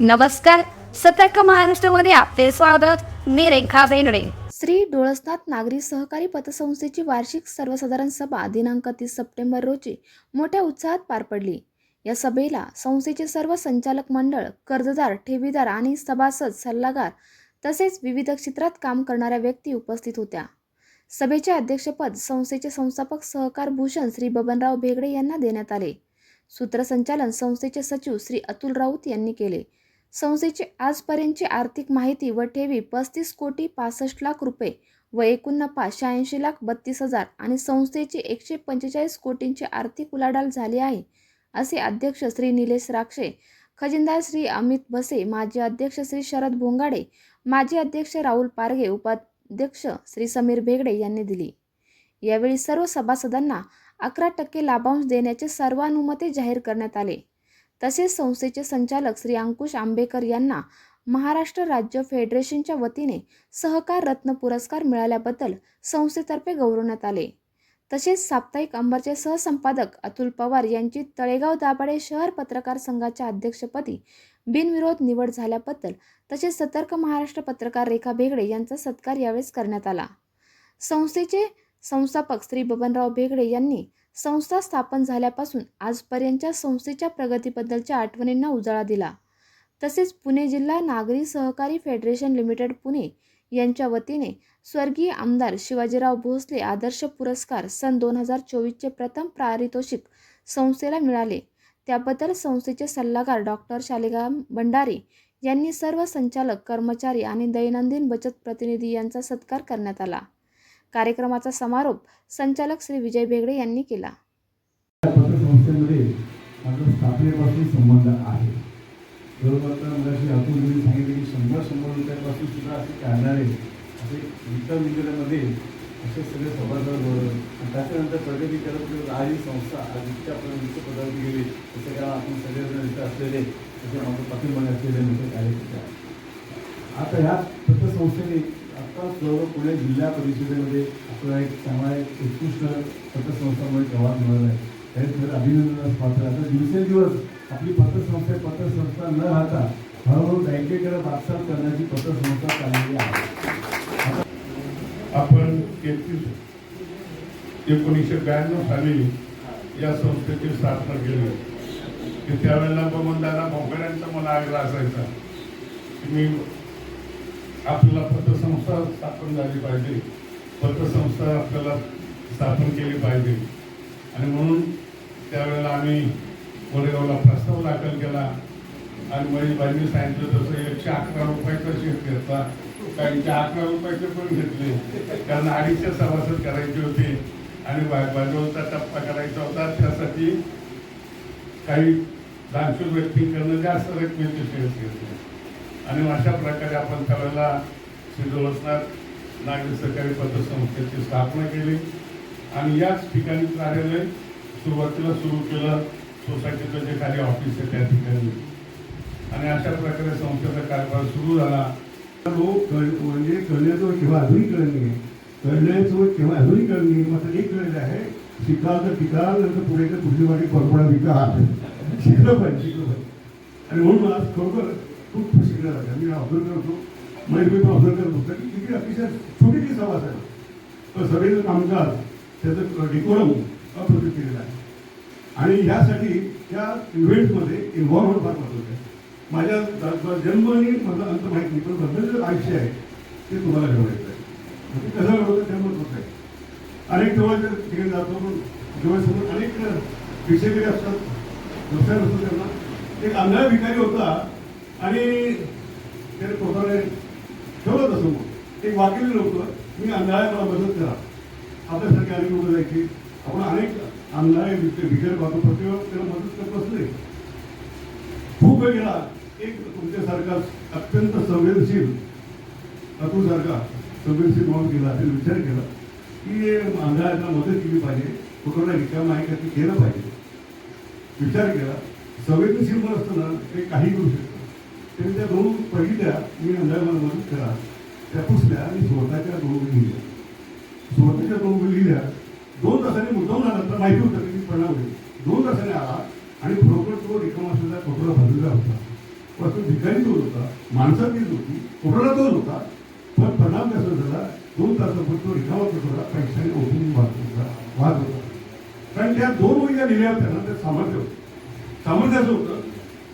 नमस्कार. सतर्क महाराष्ट्रामध्ये आपले स्वागत. मी रेखा बेनडे श्री डोळसनाथ नागरी सहकारी पतसंस्थेची वार्षिक सर्वसाधारण सभा दिनांक तीस सप्टेंबर रोजी मोठ्या उत्साहात पार पडली. या सभेला संस्थेचे सर्व संचालक मंडळ कर्जदार ठेवीदार आणि सभासद सल्लागार तसेच विविध क्षेत्रात काम करणाऱ्या व्यक्ती उपस्थित होत्या. सभेचे अध्यक्षपद संस्थेचे संस्थापक सहकार भूषण श्री बबनराव भेगडे यांना देण्यात आले. सूत्रसंचालन संस्थेचे सचिव श्री अतुल राऊत यांनी केले. संस्थेची आजपर्यंतची आर्थिक माहिती व ठेवी पस्तीस कोटी पासष्ट लाख रुपये व एकूण नफा शहाऐंशी लाख बत्तीस हजार आणि संस्थेची एकशे पंचेचाळीस कोटींची आर्थिक उलाढाल झाली आहे असे अध्यक्ष श्री निलेश राक्षे खजिनदार श्री अमित बसे माजी अध्यक्ष श्री शरद भोंगाडे माजी अध्यक्ष राहुल पारगे उपाध्यक्ष श्री समीर भेगडे यांनी दिली. यावेळी सर्व सभासदांना अकरा टक्के लाभांश देण्याचे सर्वानुमते जाहीर करण्यात आले. तसेच संस्थेचे संचालक श्री अंकुश आंबेकर यांना महाराष्ट्र राज्य फेडरेशनच्या वतीने सहकार रत्न पुरस्कार मिळाल्याबद्दल संस्थेतर्फे गौरवण्यात आले. तसेच साप्ताहिक अंबरचे सहसंपादक अतुल पवार यांची तळेगाव दाभाडे शहर पत्रकार संघाच्या अध्यक्षपदी बिनविरोध निवड झाल्याबद्दल तसेच सतर्क महाराष्ट्र पत्रकार रेखा भेगडे यांचा सत्कार यावेळेस करण्यात आला. संस्थेचे संस्थापक श्री बबनराव भेगडे यांनी संस्था स्थापन झाल्यापासून आजपर्यंतच्या संस्थेच्या प्रगतीबद्दलच्या आठवणींना उजाळा दिला. तसेच पुणे जिल्हा नागरी सहकारी फेडरेशन लिमिटेड पुणे यांच्या वतीने स्वर्गीय आमदार शिवाजीराव भोसले आदर्श पुरस्कार सन दोन हजार चोवीसचे प्रथम पारितोषिक संस्थेला मिळाले. त्याबद्दल संस्थेचे सल्लागार डॉक्टर शालिगाम भंडारे यांनी सर्व संचालक कर्मचारी आणि दैनंदिन बचत प्रतिनिधी यांचा सत्कार करण्यात आला. कार्यक्रमाचा समारोप संचालक श्री विजय बेगडे यांनी केला. बरोबर तर मगाशी अतुल यांनी की शंभर शंभर रुपयापासून सुद्धा असे काढणारे असे असे सगळे सभासद त्याच्यानंतर प्रगती करत आज ही संस्था आज इतक्या आपण वित्त गेली जसं का आपण सगळेजण इथं असलेले जसे माझं पाठिंबा असलेले मोठे कार्यकर्ते आता ह्या पतसंस्थेने आत्ताच जवळ पुणे जिल्हा परिषदेमध्ये आपला एक चांगला एक उत्कृष्ट पतसंस्थामुळे जवाब मिळाला आहे. त्याच्यामुळे अभिनंदनास पात्र आता दिवसेंदिवस आपली पतसंस्था पतसंस्था न राहता हळूहळू बँकेकडे वाटचाल करण्याची पतसंस्था चाललेली आहे. आपण तेहतीस एकोणीसशे ब्याण्णव साली या संस्थेची स्थापना केली. की त्यावेळेला बमनदादा भोकड्यांचा मला आग्रह असायचा की मी आपल्याला पतसंस्था स्थापन झाली पाहिजे. पतसंस्था आपल्याला स्थापन केली पाहिजे. आणि म्हणून त्यावेळेला आम्ही कोरेगावला प्रस्ताव दाखल केला. आणि महेशबाईंनी सांगितलं तसं एकशे अकरा रुपयाचा शेत घेतला काहींचे अकरा रुपयाचे पण घेतले. कारण अडीचशे सभासद करायचे होते. आणि भांडवलचा टप्पा करायचा होता. त्यासाठी काही दानशूर व्यक्तींकडनं जास्त रकमेचे शेअर्स घेतले. आणि अशा प्रकारे आपण त्यावेळेला श्री जोळसनाथ नागरी सहकारी पतसंस्थेची स्थापना केली. आणि याच ठिकाणी कार्यालय सुरुवातीला सुरू केलं. सोसायटीचं जे खाली ऑफिस आहे त्या ठिकाणी. आणि अशा प्रकारे संस्थेचा कारभार सुरू झाला. लोक म्हणजे कळण्याजवळ केव्हा अजूनही करणे नाही कळण्याजवळ केव्हा अजूनही करणे नाही मात्र एक कळलं आहे. शिकाल तर टिकाल नंतर पुढे तर पुढची वाटी परपडा विकाल शिकलं पाहिजे शिकलं पाहिजे. आणि म्हणून आज खरोखर खूप शिकलं जातं मी ऑब्झर्व करतो महेश मी पण ऑब्झर्व करत होतो. की किती अतिशय छोटीशी सभा असेल तर सभेचं कामकाज त्याचं डेकोरम अप्रतित केलेलं आहे. आणि ह्यासाठी त्या इव्हेंटमध्ये इन्व्हॉल्व होणं फार महत्त्वाचं आहे. माझ्या जन्म आणि माझा अंत माहीत नाही पण बद्दलचं आयुष्य आहे ते तुम्हाला घडवायचं आहे. ते कसं घडवतं ते महत्त्वाचं आहे. अनेक तेव्हा जर ठिकाणी जातो पण जेव्हा समोर अनेक भिक्षेकरी असतात. व्यवसाय असतो त्यांना. एक आंधळा भिकारी होता आणि त्याने पोटाने ठेवलं असो मग. एक वाकेल लोक मी अंधाळ्या मला मदत करा. आपल्यासारखे अनेक लोक जायची. आपण अनेक आंधळा भिकारी पाहतो प्रत्येक त्याला मदत करत असले खूप वेळ गेला. एक तुमच्यासारखा अत्यंत संवेदनशील अतुलसारखा संवेदनशील माणूस गेला त्याने विचार केला की आंधळ्यांना मदत केली पाहिजे. कुठला रिकाम आहे का ते केलं पाहिजे. विचार केला. संवेदनशील पण असतं ना ते काही करू शकतं त्यांनी त्या दोन पहिल्या मी आंधळ्या करा त्या पुसल्या आणि स्वतःच्या दोन लिहिल्या. स्वतःच्या दोन लिहिल्या. दोन तासाने मुद्दाम आला माहिती होतं की परिणाम होईल दोन तासाने आला आणि खरोखर तो रिकामा असलेला कटोरा भरलेला होता. परंतु भिकारी तोच होता माणसातील होती कोरोना तोच होता पण परिणाम कसा झाला. दोन तासापूर्वी तो रिकामा होता पैशाने ओपनिंग वाहत होता वाहत होता. कारण त्या दोन महिन्या लिहिल्या होत्या ना त्या सामर्थ्य होतं सामर्थ्याचं होतं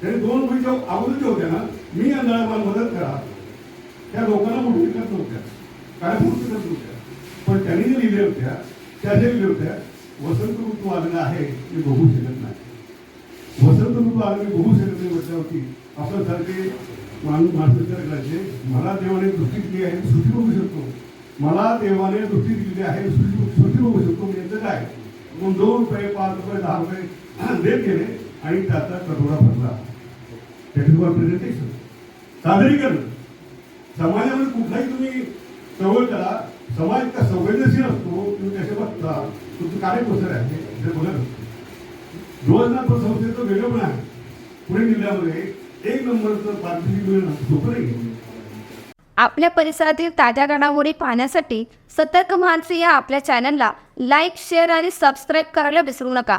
त्याने दोन वही ज्या अगोदर होत्या ना. मी या नळाला मदत करा. त्या लोकांना मूर्ती करत नव्हत्या. काय मूर्ती करत नव्हत्या. पण त्यांनी जे लिहिल्या होत्या त्या ज्या लिहिल्या होत्या वसंत ऋतू आलेला आहे मी बघू शकत नाही. वसंत ऋतू आले मी बघू शकत नाही म्हटल्यावरती आपल्यासारखे माणूस माणसाच्या करायचे मला देवाने दृष्टी दिली आहे सुखी बघू शकतो. मला देवाने दृष्टी दिलेली आहे सुखी सुखी बघू शकतो. म्हणजे काय दोन रुपये पाच रुपये दहा रुपये देत गेले. आणि त्याचा कटोरा भरला. टेक्निकल प्रेझेंटेशन सादरीकरण. समाजामध्ये कुठलाही तुम्ही चळवळ करा. समाज इतका संवेदनशील असतो तुम्ही कसे बघता तुमचं कार्य कसं आहे ते बघत असतो रोजनाथ संस्थेचं वेगळं पण आहे. पुणे जिल्ह्यामध्ये एक नंबरचं पारितोषिक मिळणं सोपं नाही आपल्या परिसरातील ताज्या घडामोडी पाहण्यासाठी सतर्क मानसी या आपल्या चॅनलला लाईक शेअर आणि सबस्क्राईब करायला विसरू नका.